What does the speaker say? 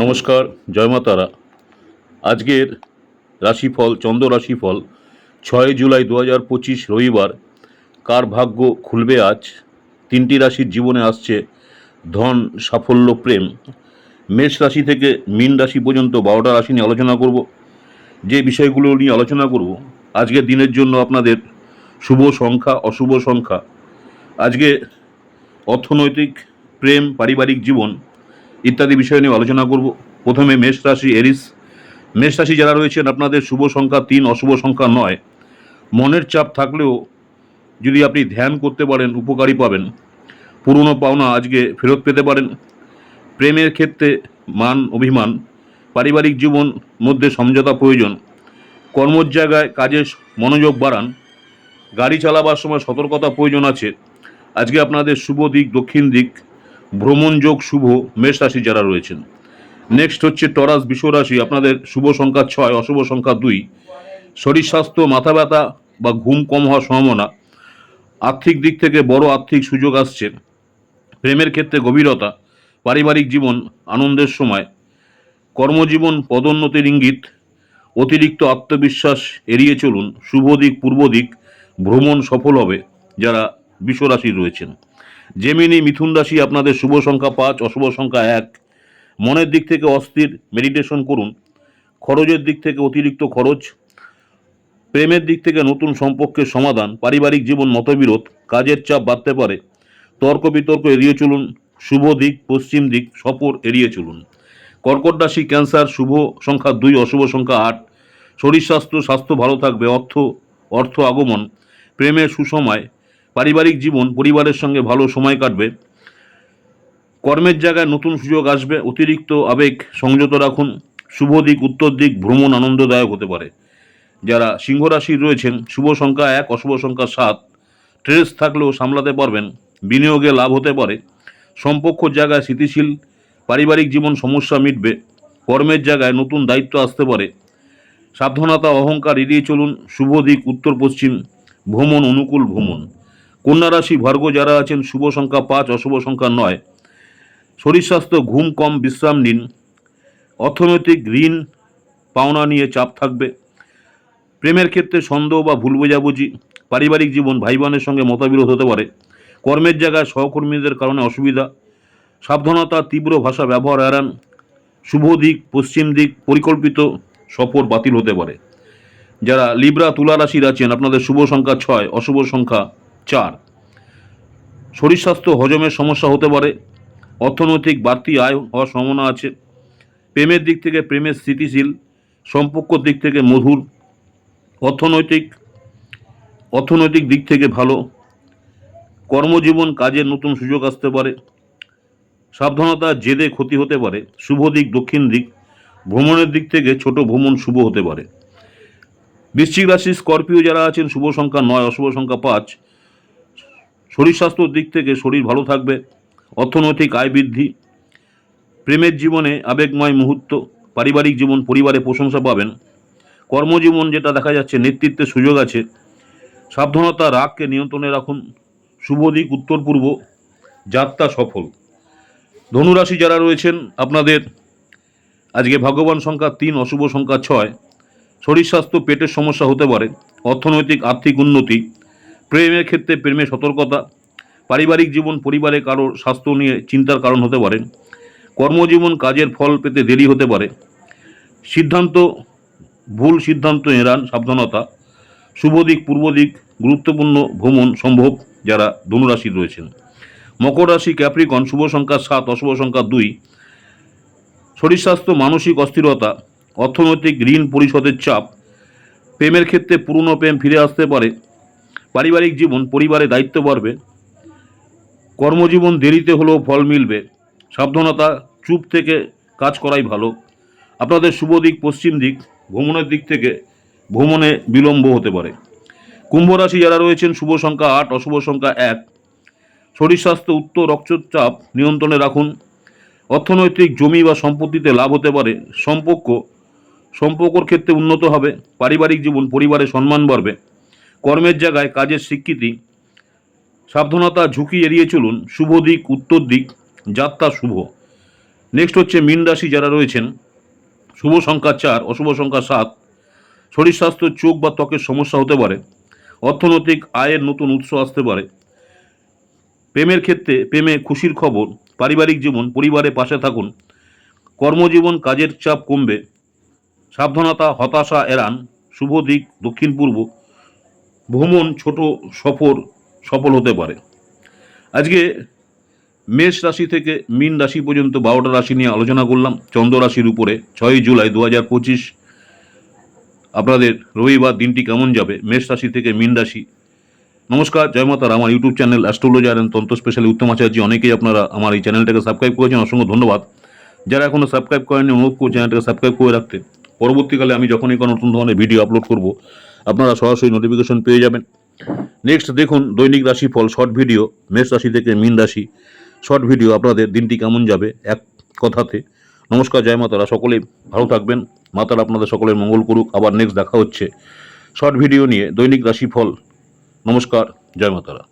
নমস্কার, জয় মা তারা। আজকের রাশিফল, চন্দ্র রাশিফল, ছয় জুলাই দু হাজার পঁচিশ রবিবার, কার ভাগ্য খুলবে আজ? তিনটি রাশির জীবনে আসছে ধন, সাফল্য, প্রেম। মেষ রাশি থেকে মীন রাশি পর্যন্ত বারোটা রাশি নিয়ে আলোচনা করব। যে বিষয়গুলো নিয়ে আলোচনা করব, আজকের দিনের জন্য আপনাদের শুভ সংখ্যা, অশুভ সংখ্যা। আজকে অর্থনৈতিক, প্রেম, পারিবারিক জীবন ইত্যাদি বিষয় নিয়ে আলোচনা করব। প্রথমে মেষ রাশি এরিস। মেষ রাশি যারা রয়েছেন, আপনাদের শুভ সংখ্যা তিন, অশুভ সংখ্যা নয়। মনের চাপ থাকলেও যদি আপনি ধ্যান করতে পারেন, উপকারী পাবেন। পুরনো পাওনা আজকে ফেরত পেতে পারেন। প্রেমের ক্ষেত্রে মান, অভিমান, পারিবারিক জীবন মধ্যে সমঝোতা প্রয়োজন। কর্মর জায়গায় কাজে মনোযোগ বাড়ান। গাড়ি চালাবার সময় সতর্কতা প্রয়োজন আছে। আজকে আপনাদের শুভ দিক, দক্ষিণ দিক ভ্রমণ যোগ শুভ মেষ রাশি যারা রয়েছেন। নেক্সট হচ্ছে টরাস বিশ্ব রাশি, আপনাদের শুভ সংখ্যা ছয়, অশুভ সংখ্যা দুই। শরীর স্বাস্থ্য, মাথা ব্যথা বা ঘুম কম হওয়ার সম্ভাবনা। আর্থিক দিক থেকে বড় আর্থিক সুযোগ আসছে। প্রেমের ক্ষেত্রে গভীরতা, পারিবারিক জীবন, আনন্দের সময়। কর্মজীবন পদোন্নতির ইঙ্গিত। অতিরিক্ত আত্মবিশ্বাস এড়িয়ে চলুন। শুভ দিক, পূর্ব দিক, ভ্রমণ সফল হবে যারা বিশ্বরাশি রয়েছেন। জেমিনি মিথুন রাশি আপনাদের শুভ সংখ্যা পাঁচ, অশুভ সংখ্যা এক। মনের দিক থেকে অস্থির, মেডিটেশন করুন। খরচের দিক থেকে অতিরিক্ত খরচ। প্রেমের দিক থেকে নতুন সম্পর্কের সমাধান। পারিবারিক জীবন মতবিরোধ। কাজের চাপ বাড়তে পারে। তর্ক বিতর্ক এড়িয়ে চলুন। শুভ দিক, পশ্চিম দিক সফর এড়িয়ে চলুন। কর্কট রাশি, ক্যান্সার, শুভ সংখ্যা দুই, অশুভ সংখ্যা আট। শরীর স্বাস্থ্য স্বাস্থ্য ভালো থাকবে। অর্থ অর্থ আগমন। প্রেমের সুসময়। পারিবারিক জীবন, পরিবারের সঙ্গে ভালো সময় কাটবে। কর্মের জায়গায় নতুন সুযোগ আসবে। অতিরিক্ত আবেগ সংযত রাখুন। শুভ দিক, উত্তর দিক ভ্রমণ আনন্দদায়ক হতে পারে। যারা সিংহ রাশির রয়েছেন, শুভ সংখ্যা এক, অশুভ সংখ্যা সাত। ট্রেস থাকলেও সামলাতে পারবেন। বিনিয়োগে লাভ হতে পারে। সম্পর্ক জায়গায় স্থিতিশীল, পারিবারিক জীবন সমস্যা মিটবে। কর্মের জায়গায় নতুন দায়িত্ব আসতে পারে। সাবধানতা, অহংকার এড়িয়ে চলুন। শুভ দিক, উত্তর পশ্চিম। ভ্রমণ, অনুকূল ভ্রমণ। কন্যা রাশি ভার্গ যারা আছেন, শুভ সংখ্যা পাঁচ, অশুভ সংখ্যা নয়। শরীর স্বাস্থ্য, ঘুম কম, বিশ্রাম নিন। অর্থনৈতিক ঋণ, পাওনা নিয়ে চাপ থাকবে। প্রেমের ক্ষেত্রে সন্দেহ বা ভুল বোঝাবুঝি, পারিবারিক জীবন ভাই বোনের সঙ্গে মতবিরোধ হতে পারে। কর্মের জায়গায় সহকর্মীদের কারণে অসুবিধা। সাবধানতা, তীব্র ভাষা ব্যবহার এড়ান। শুভ দিক, পশ্চিম দিক, পরিকল্পিত সফর বাতিল হতে পারে। যারা লিব্রা তুলা রাশির আছেন, আপনাদের শুভ সংখ্যা ছয়, অশুভ সংখ্যা চার, শরীর স্বাস্থ্য হজমের সমস্যা হতে পারে, অর্থনৈতিক বাড়তি আয় হওয়ার সম্ভাবনা আছে, প্রেমের দিক থেকে প্রেমের স্থিতিশীল সম্পর্কর দিক থেকে মধুর, অর্থনৈতিক অর্থনৈতিক দিক থেকে ভালো, কর্মজীবন কাজের নতুন সুযোগ আসতে পারে, সাবধানতা, জেদে ক্ষতি হতে পারে, শুভ দিক, দক্ষিণ দিক, ভ্রমণের দিক থেকে ছোট ভ্রমণ শুভ হতে পারে। বৃশ্চিক রাশি স্করপিও যারা আছেন, শুভ সংখ্যা নয়, অশুভ সংখ্যা পাঁচ শরীর স্বাস্থ্যর দিক থেকে শরীর ভালো থাকবে, অর্থনৈতিক আয় বৃদ্ধি, প্রেমের জীবনে আবেগময় মুহূর্ত, পারিবারিক জীবন, পরিবারে প্রশংসা পাবেন, কর্মজীবন যেটা দেখা যাচ্ছে নেতৃত্বের সুযোগ আছে, সাবধানতা, রাগকে নিয়ন্ত্রণে রাখুন, শুভ দিক, উত্তর, পূর্ব, যাত্রা সফল। ধনুরাশি যারা রয়েছেন, আপনাদের আজকে ভগবান সংখ্যা তিন, অশুভ সংখ্যা ছয়। শরীর স্বাস্থ্য, পেটের সমস্যা হতে পারে, অর্থনৈতিক, আর্থিক উন্নতি প্রেমের ক্ষেত্রে প্রেমে সতর্কতা, পারিবারিক জীবন, পরিবারে কারোর স্বাস্থ্য নিয়ে চিন্তার কারণ হতে পারে, কর্মজীবন, কাজের ফল পেতে দেরি হতে পারে, সিদ্ধান্ত, ভুল সিদ্ধান্ত এড়ান, সাবধানতা, শুভ দিক, পূর্ব দিক, গুরুত্বপূর্ণ ভ্রমণ সম্ভব যারা ধনুরাশি রয়েছেন। মকর রাশি ক্যাপ্রিকন, শুভ সংখ্যা সাত, অশুভ সংখ্যা দুই, শরীর স্বাস্থ্য, মানসিক অস্থিরতা, অর্থনৈতিক ঋণ পরিশোধের চাপ, প্রেমের ক্ষেত্রে পুরনো প্রেম ফিরে আসতে পারে পারিবারিক জীবন, পরিবারে দায়িত্ব বাড়বে। কর্মজীবন দেরিতে হলেও ফল মিলবে। সাবধানতা, চুপ থেকে কাজ করাই ভালো। আপনাদের শুভ দিক, পশ্চিম দিক, ভ্রমণের দিক থেকে ভ্রমণে বিলম্ব হতে পারে। কুম্ভ রাশি যারা রয়েছেন, শুভ সংখ্যা আট, অশুভ সংখ্যা এক। শরীর স্বাস্থ্য উচ্চ রক্তচাপ নিয়ন্ত্রণে রাখুন। অর্থনৈতিক জমি বা সম্পত্তিতে লাভ হতে পারে। সম্পর্ক, সম্পর্কর ক্ষেত্রে উন্নত হবে। পারিবারিক জীবন পরিবারে সম্মান বাড়বে। কর্মের জায়গায় কাজের স্বীকৃতি, সাবধানতা ঝুঁকি এড়িয়ে চলুন। শুভ দিক, উত্তর দিক, যাত্রা শুভ। নেক্সট হচ্ছে মীন রাশি যারা রয়েছেন। শুভ সংখ্যা চার, অশুভ সংখ্যা সাত। শরীর স্বাস্থ্য, চোখ বা ত্বকের সমস্যা হতে পারে। অর্থনৈতিক আয়ের নতুন উৎস আসতে পারে। প্রেমের ক্ষেত্রে প্রেমে খুশির খবর, পারিবারিক জীবন পরিবারের পাশে থাকুন। কর্মজীবন কাজের চাপ কমবে। সাবধানতা, হতাশা এড়ান। শুভ দিক, দক্ষিণ পূর্ব। ভ্রমণ ছোট, সফর, সফল হতে পারে। আজকে মেষ রাশি থেকে মীন রাশি পর্যন্ত বারোটা রাশি নিয়ে আলোচনা করলাম। চন্দ্র রাশির উপরে ছয়ই জুলাই দু হাজার পঁচিশ। আপনাদের রবিবার দিনটি কেমন যাবে? মেষ রাশি থেকে মীন রাশি। নমস্কার, জয় মাতার আমার ইউটিউব চ্যানেল অ্যাস্ট্রোলজার অ্যান্ড তন্ত্র স্পেশালি উত্তম আচার্য। অনেকেই আপনারা আমার এই চ্যানেলটাকে সাবস্ক্রাইব করেছেন, অসংখ্য ধন্যবাদ। যারা এখনও সাবস্ক্রাইব করেননি, অনুরোধ করছি চ্যানেলটাকে সাবস্ক্রাইব করে রাখতে। পরবর্তীকালে আমি যখনই কোনো নতুন ধরনের ভিডিও আপলোড করব আপনারা সরাসরি নোটিফিকেশন পেয়ে যাবেন। নেক্সট দেখুন দৈনিক রাশিফল শর্ট ভিডিও মেষ রাশি থেকে মিন রাশি। শর্ট ভিডিও আপনাদের দিনটি কেমন যাবে এক কথাতে। নমস্কার, জয় মাতারা সকলে ভালো থাকবেন। মাতারা আপনাদের সকলের মঙ্গল করুক। আবার নেক্সট দেখা হচ্ছে। শর্ট ভিডিও নিয়ে দৈনিক রাশিফল। নমস্কার, জয় মাতারা